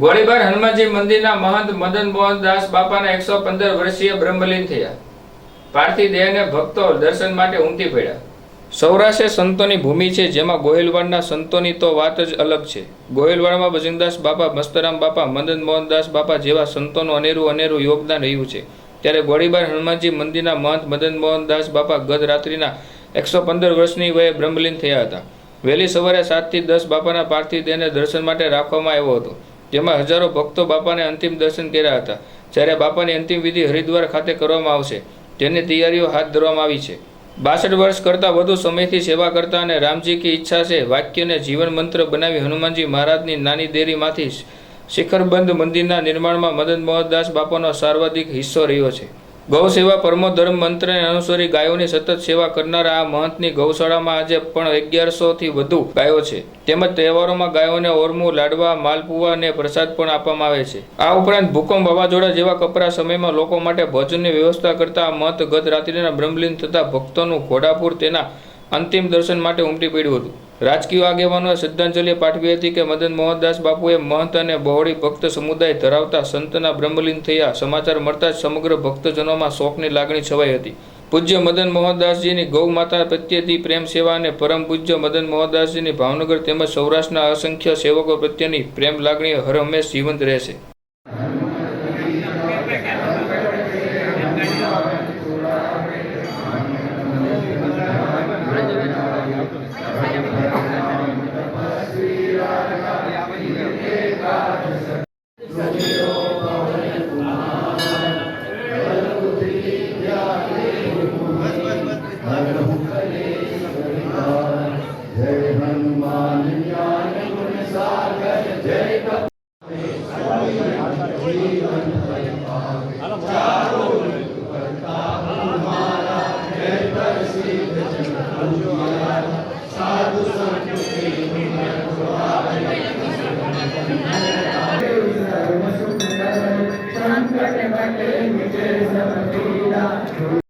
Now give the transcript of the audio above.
ગોળીબાર હનુમાનજી મંદિરના મહંત મદન મોહન દાસ બાપાના એકસો પંદર વર્ષીય બ્રહ્મલીન થયા. પાર્થિવ દેહને ભક્તો દર્શન માટે ઉમટી પડ્યા. સૌરાષ્ટ્ર સંતોની ભૂમિ છે, જેમાં ગોહિલવાડના સંતોની તો વાત જ અલગ છે. ગોહિલવાડમાં ભજનદાસ બાપા, મસ્તરામ બાપા, મદન મોહનદાસ બાપા જેવા સંતોનું અનેરું અનેરું યોગદાન રહ્યું છે. ત્યારે ગોળીબાર હનુમાનજી મંદિરના મહંત મદન મોહનદાસ બાપા ગત રાત્રિના એકસો પંદર વર્ષની વયે બ્રહ્મલીન થયા હતા. વહેલી સવારે સાતથી દસ બાપાના પાર્થિવ દેહને દર્શન માટે રાખવામાં આવ્યો હતો. જેમાં હજારો ભક્તો બાપાને અંતિમ દર્શન કર્યા હતા. જ્યારે બાપાની અંતિમ વિધિ હરિદ્વાર ખાતે કરવામાં આવશે જેની તૈયારીઓ હાથ ધરવામાં આવી છે. બાસઠ વર્ષ કરતાં વધુ સમયથી સેવા કરતા અને રામજી કી ઈચ્છા છે, વાક્યને જીવન મંત્ર બનાવી હનુમાનજી મહારાજની નાની દેરીમાંથી શિખરબંધ મંદિરના નિર્માણમાં મદન મોહનદાસ બાપાનો સાર્વધિક હિસ્સો રહ્યો છે. ગૌ સેવા પરમો ધર્મ મંત્રને અનુસરી ગાયોની સતત સેવા કરનારા આ મહંતની ગૌશાળામાં આજે પણ અગિયારસોથી વધુ ગાયો છે. તેમજ તહેવારોમાં ગાયોને ઓરમું, લાડવા માલપુવા અને પ્રસાદ પણ આપવામાં આવે છે. આ ઉપરાંત ભૂકંપ વાવાઝોડા જેવા કપરા સમયમાં લોકો માટે ભોજનની વ્યવસ્થા કરતા આ મહંત ગત રાત્રિના બ્રહ્મલીન થતા ભક્તોનું ઘોડાપુર તેના અંતિમ દર્શન માટે ઉમટી પડ્યું હતું. રાજકીય આગેવાનોએ શ્રદ્ધાંજલિ પાઠવી હતી કે મદન મોહનદાસ બાપુએ મહંત અને બહોળી ભક્ત સમુદાય ધરાવતા સંતના બ્રહ્મલીન થયા. સમાચાર મળતા જ સમગ્ર ભક્તજનોમાં શોકની લાગણી છવાઈ હતી. પૂજ્ય મદન મોહનદાસજીની ગૌ માતા પ્રત્યેથી પ્રેમ સેવા અને પરમ પૂજ્ય મદન મોહનદાસજીની ભાવનગર તેમજ સૌરાષ્ટ્રના અસંખ્ય સેવકો પ્રત્યેની પ્રેમ લાગણી હર હંમેશ જીવંત રહેશે. ಸಂಕಟ ಬಟ್ಟೆ ವಿಜಯ ಸಮೀರ